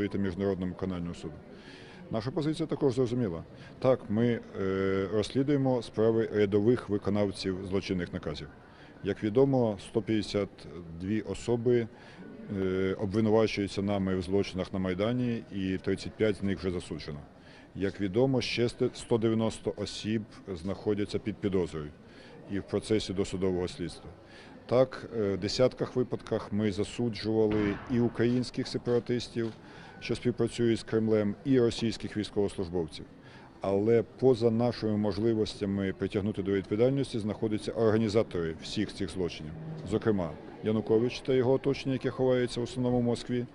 пропонуєте міжнародному канальному суду. Наша позиція також зрозуміла. Так, ми е, розслідуємо справи рядових виконавців злочинних наказів. Як відомо, 152 особи е, обвинувачуються нами в злочинах на Майдані, і 35 з них вже засуджено. Як відомо, ще 190 осіб знаходяться під підозрою і в процесі досудового слідства. Так, е, в десятках випадках ми засуджували і українських сепаратистів, що співпрацюють з Кремлем, і російських військовослужбовців. Але поза нашими можливостями притягнути до відповідальності знаходяться організатори всіх цих злочинів, зокрема Янукович та його оточення, яке ховається в основному Москві,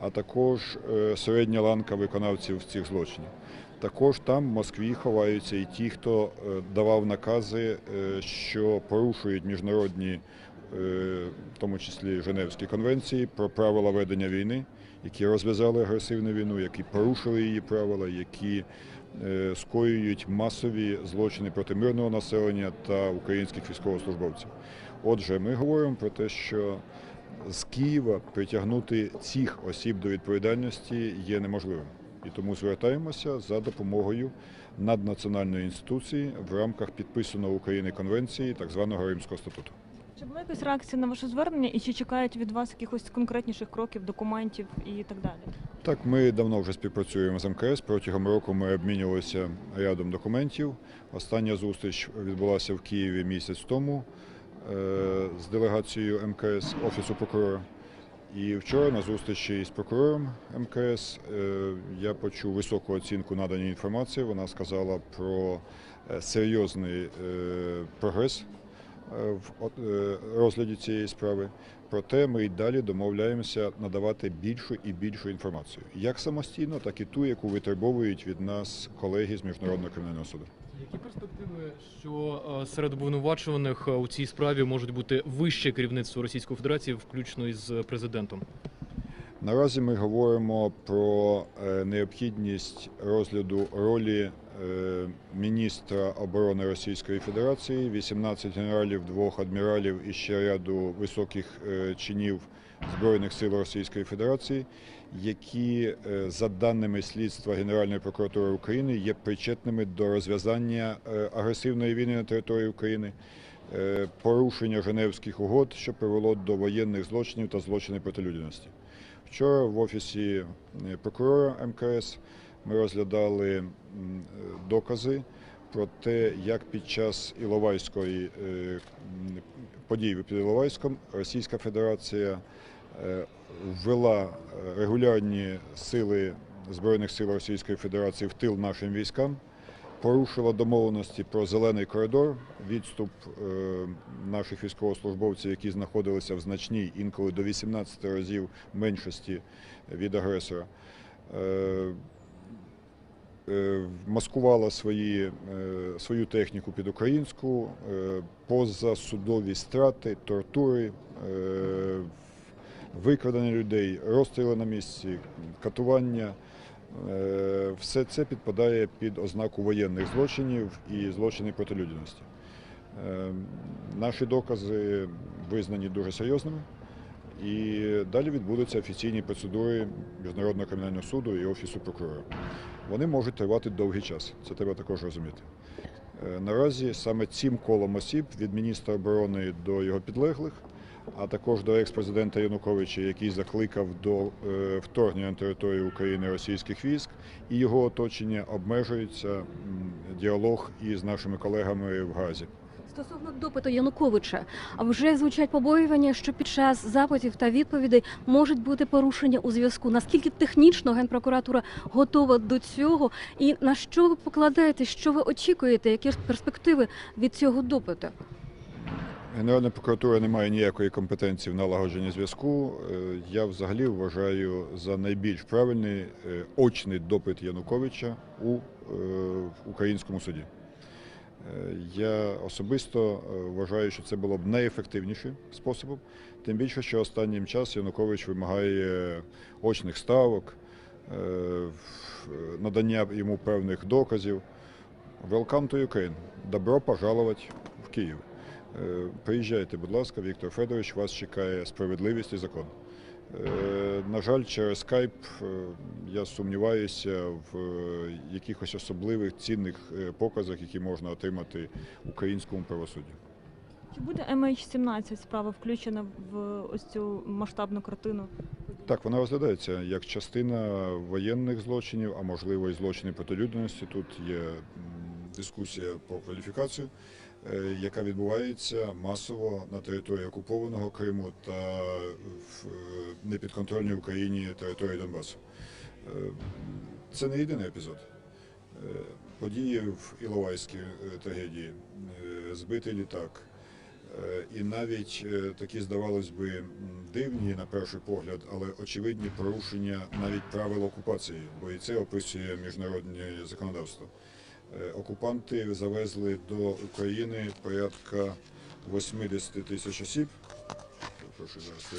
а також е, середня ланка виконавців цих злочинів. Також там в Москві ховаються і ті, хто е, давав накази, що порушують міжнародні, в тому числі Женевські конвенції про правила ведення війни, які розв'язали агресивну війну, які порушили її правила, які е, скоюють масові злочини проти мирного населення та українських військовослужбовців. Отже, ми говоримо про те, що з Києва притягнути цих осіб до відповідальності є неможливим. І тому звертаємося за допомогою наднаціональної інституції в рамках підписаної України конвенції, так званого Римського статуту. Чи була якась реакція на ваше звернення і чи чекають від вас якихось конкретніших кроків, документів і так далі? Так, ми давно вже співпрацюємо з МКС. Протягом року ми обмінювалися рядом документів. Остання зустріч відбулася в Києві місяць тому е, з делегацією МКС Офісу прокурора. І вчора на зустрічі з прокурором МКС е, я почув високу оцінку наданої інформації. Вона сказала про е, серйозний прогрес в е, розгляді цієї справи. Проте ми й далі домовляємося надавати більшу і більшу інформацію, як самостійно, так і ту, яку витребовують від нас колеги з міжнародного кримінального суду. Які перспективи, що е, серед обвинувачуваних е, у цій справі можуть бути вище керівництво Російської Федерації, включно із е, президентом? Наразі ми говоримо про е, необхідність розгляду ролі е, міністра оборони Російської Федерації, 18 генералів, двох адміралів і ще ряду високих е, чинів Збройних сил Російської Федерації, які, е, за даними слідства Генеральної прокуратури України, є причетними до розв'язання е, агресивної війни на території України. Порушення Женевських угод, що привело до воєнних злочинів та злочинів проти людяності. Вчора в офісі прокурора МКС ми розглядали докази про те, як під час Іловайської е, подій під Іловайськом Російська Федерація е, ввела е, регулярні сили Збройних сил Російської Федерації в тил нашим військам, порушила домовленості про зелений коридор, відступ наших військовослужбовців, які знаходилися в значній, інколи до 18 разів меншості від агресора. Е, Маскувала свої, е, свою техніку під українську, е, позасудові страти, тортури, викрадення людей, розстріли на місці, катування. Все це підпадає під ознаку воєнних злочинів і злочинів проти людяності. Наші докази визнані дуже серйозними, і далі відбудуться офіційні процедури Міжнародного кримінального суду і Офісу прокурора. Вони можуть тривати довгий час, це треба також розуміти. Е, Наразі саме цим колом осіб від міністра оборони до його підлеглих, а також до екс-президента Януковича, який закликав до е, вторгнення на територію України російських військ, і його оточення обмежується діалог із нашими колегами в Газі. Стосовно допиту Януковича, вже звучать побоювання, що під час запитів та відповідей можуть бути порушення у зв'язку. Наскільки технічно генпрокуратура готова до цього, і на що ви покладаєте, що ви очікуєте, які перспективи від цього допиту? Генеральна прокуратура не має ніякої компетенції в налагодженні зв'язку. Е, Я взагалі вважаю за найбільш правильний е, очний допит Януковича у е, українському суді. Е, Я особисто е, вважаю, що це було б найефективнішим способом, тим більше, що останнім часом Янукович вимагає очних ставок, е, надання йому певних доказів. Welcome to Ukraine. Добро пожаловать в Київ. Приїжджайте, будь ласка, Віктор Федорович, вас чекає справедливість і закон. На жаль, через скайп я сумніваюся в е, якихось особливих цінних е, показах, які можна отримати українському правосуддю. Чи буде MH17 справа включена в ось цю масштабну картину? Так, вона розглядається як частина воєнних злочинів, а можливо і злочинів проти людяності. Тут є дискусія по кваліфікацію, е, яка відбувається масово на території окупованого Криму та в непідконтрольній Україні території Донбасу. Е, Це не єдиний епізод. Е, Події в Іловайській е, трагедії, збитий літак. І навіть такі, здавалось би, дивні на перший погляд, але очевидні порушення навіть правил окупації, бо і це описує міжнародне законодавство. Окупанти завезли до України порядка 80 тисяч осіб. Прошу зараз.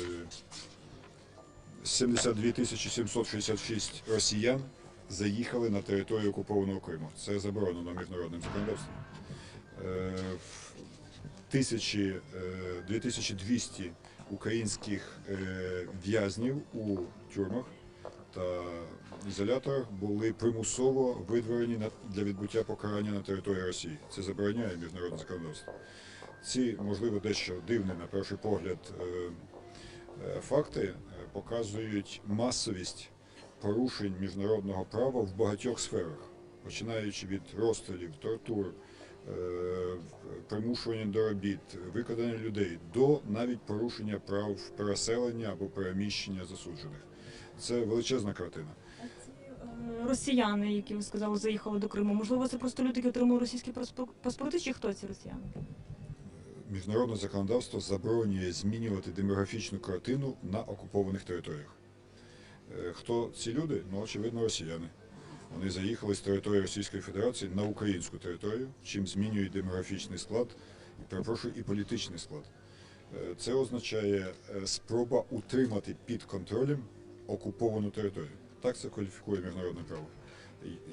Е, 72 тисячі 766 росіян заїхали на територію окупованого Криму. Це заборонено міжнародним законодавством. Е, Тисячі, е, 2200 українських е, в'язнів у тюрмах та ізоляторах були примусово видворені для відбуття покарання на території Росії. Це забороняє міжнародне законодавство. Ці, можливо, дещо дивні на перший погляд е, е, факти е, показують масовість порушень міжнародного права в багатьох сферах, починаючи від розстрілів, тортур, е, примушування до робіт, викрадення людей до навіть порушення прав переселення або переміщення засуджених. Це величезна картина. Е, Росіяни, які ви сказали, заїхали до Криму. Можливо, це просто люди, які отримали російські паспо- паспорти, чи хто ці росіяни? Міжнародне законодавство заборонює змінювати демографічну картину на окупованих територіях. Е, Хто ці люди? Ну, очевидно, росіяни. Вони заїхали з території Російської Федерації на українську територію, чим змінюють демографічний склад, перепрошую, і політичний склад. Е, Це означає е, спроба утримати під контролем окуповану територію. Так це кваліфікує міжнародне право.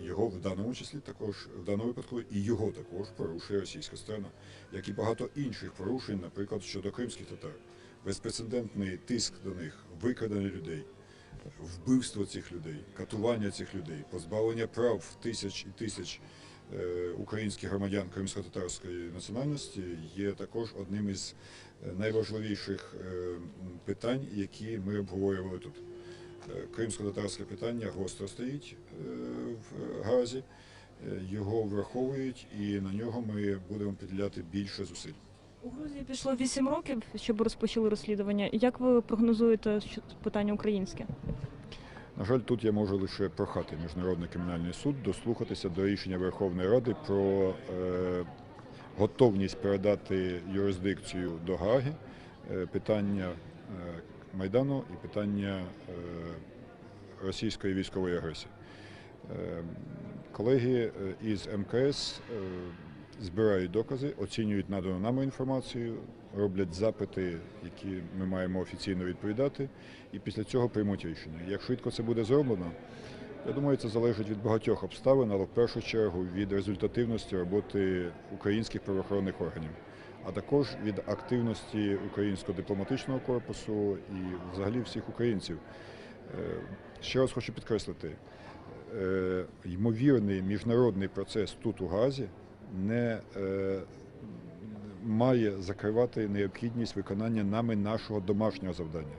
Його в даному числі також в даному випадку і його також порушує російська сторона, як і багато інших порушень, наприклад, щодо кримських татар. Безпрецедентний тиск до них, викрадення людей, вбивство цих людей, катування цих людей, позбавлення прав тисяч і тисяч е, українських громадян кримсько-татарської національності є також одним із е, найважливіших е, питань, які ми обговорювали тут. Кримсько-татарське питання гостро стоїть е, в Газі, е, його враховують, і на нього ми будемо приділяти більше зусиль. У Грузії пішло 8 років, щоб розпочали розслідування. Як ви прогнозуєте питання українське? На жаль, тут я можу лише прохати Міжнародний кримінальний суд дослухатися до рішення Верховної Ради про е, готовність передати юрисдикцію до Гаги, е, питання е, Майдану і питання е, російської військової агресії. Е, колеги е, із МКС збирають докази, оцінюють надану нам інформацію, роблять запити, які ми маємо офіційно відповідати, і після цього приймуть рішення. Як швидко це буде зроблено, я думаю, це залежить від багатьох обставин, але в першу чергу від результативності роботи українських правоохоронних органів, а також від активності українського дипломатичного корпусу і взагалі всіх українців. Е, Ще раз хочу підкреслити, е, ймовірний міжнародний процес тут у Газі не е, має закривати необхідність виконання нами нашого домашнього завдання.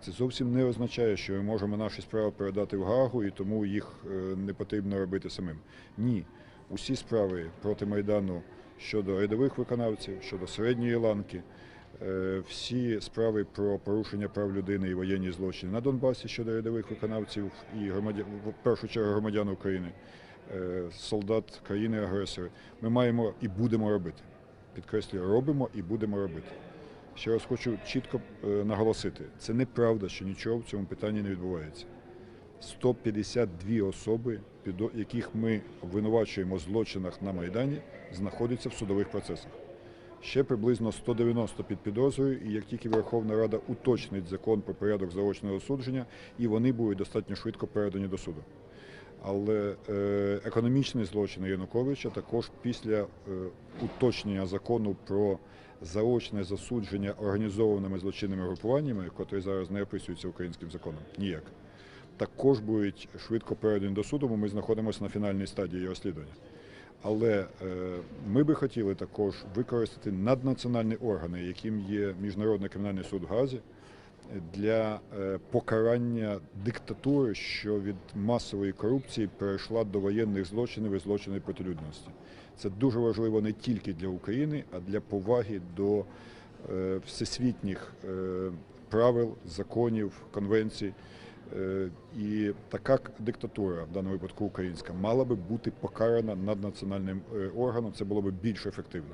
Це зовсім не означає, що ми можемо наші справи передати в Гаагу і тому їх не потрібно робити самим. Ні, усі справи проти Майдану щодо рядових виконавців, щодо середньої ланки, е, всі справи про порушення прав людини і воєнні злочини на Донбасі щодо рядових виконавців і громадян, в першу чергу громадян України, е, солдат країни-агресори, ми маємо і будемо робити. Підкреслюю, робимо і будемо робити. Ще раз хочу чітко е, наголосити: це неправда, що нічого в цьому питанні не відбувається. 152 особи, яких ми обвинувачуємо в злочинах на Майдані, знаходяться в судових процесах. Ще приблизно 190 під підозрою, і як тільки Верховна Рада уточнить закон про порядок заочного осудження, і вони будуть достатньо швидко передані до суду. Але е, економічні злочини Януковича також після е, уточнення закону про заочне засудження організованими злочинними групуваннями, котрі зараз не описуються українським законом, ніяк. Також будуть швидко передані до суду, бо ми знаходимося на фінальній стадії розслідування. Але е, ми би хотіли також використати наднаціональні органи, яким є Міжнародний кримінальний суд в Газі, для е, покарання диктатури, що від масової корупції перейшла до воєнних злочинів і злочинів проти людяності. Це дуже важливо не тільки для України, а для поваги до е, всесвітніх правил, законів, конвенцій. Е, І така диктатура, в даному випадку українська, мала би бути покарана над національним органом. Це було б більш ефективно.